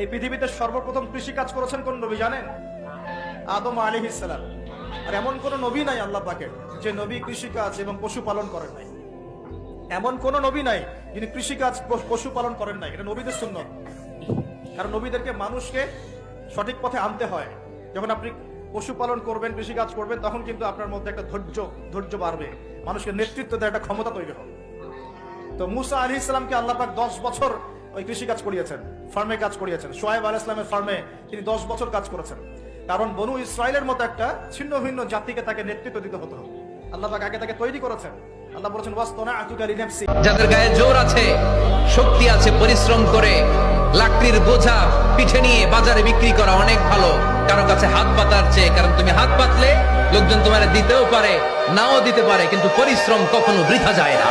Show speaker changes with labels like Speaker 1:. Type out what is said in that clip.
Speaker 1: এই পৃথিবীতে সর্বপ্রথম কৃষি কাজ করেছেন কোন নবী জানেন? আদম আলী ইসালাম আর এমন কোন নবী নাই আল্লাহ পাকের, যে নবী কৃষিকাজ এবং পশুপালন করেন নাই। এমন কোন নবী নাই যিনি কৃষিকাজ পশুপালন করেন নাই। এটা নবীদের সুন্নত। কারণ নবীদেরকে মানুষকে সঠিক পথে আনতে হয়। যখন আপনি পশুপালন করবেন কৃষিকাজ করবেন, তখন কিন্তু আপনার মধ্যে একটা ধৈর্য ধৈর্য বাড়বে। মানুষকে নেতৃত্ব দেওয়ার একটা ক্ষমতা তৈরি হবে। তো মুসা আলী ইসলামকে আল্লাহ পাক দশ বছর ওই কৃষিকাজ করিয়েছেন, ফার্মে কাজ করিয়েছেন। সোয়েব আল ইসলামের ফার্মে তিনি দশ বছর কাজ করেছেন। কারণ বনু ইসরায়েলের মতো একটা ছিন্ন ভিন্ন জাতিকে তাকে নেতৃত্ব দিতে হতো। আল্লাহ পাক আগে তাকে তৈরি করেছেন। আল্লাহ বলেছেন, ওয়াস্তনা আতুকারি নেফসি
Speaker 2: যাদের গায়ে জোর আছে, শক্তি আছে, পরিশ্রম করে, লাকড়ির বোঝা পিঠে নিয়ে বাজারে বিক্রি করা অনেক ভালো। কারও কাছে হাত পাতার চেয়ে, কারণ তুমি হাত পাতলে লোকজন তোমার দিতেও পারে, নাও দিতে পারে, কিন্তু পরিশ্রম কখনো বৃথা যায় না।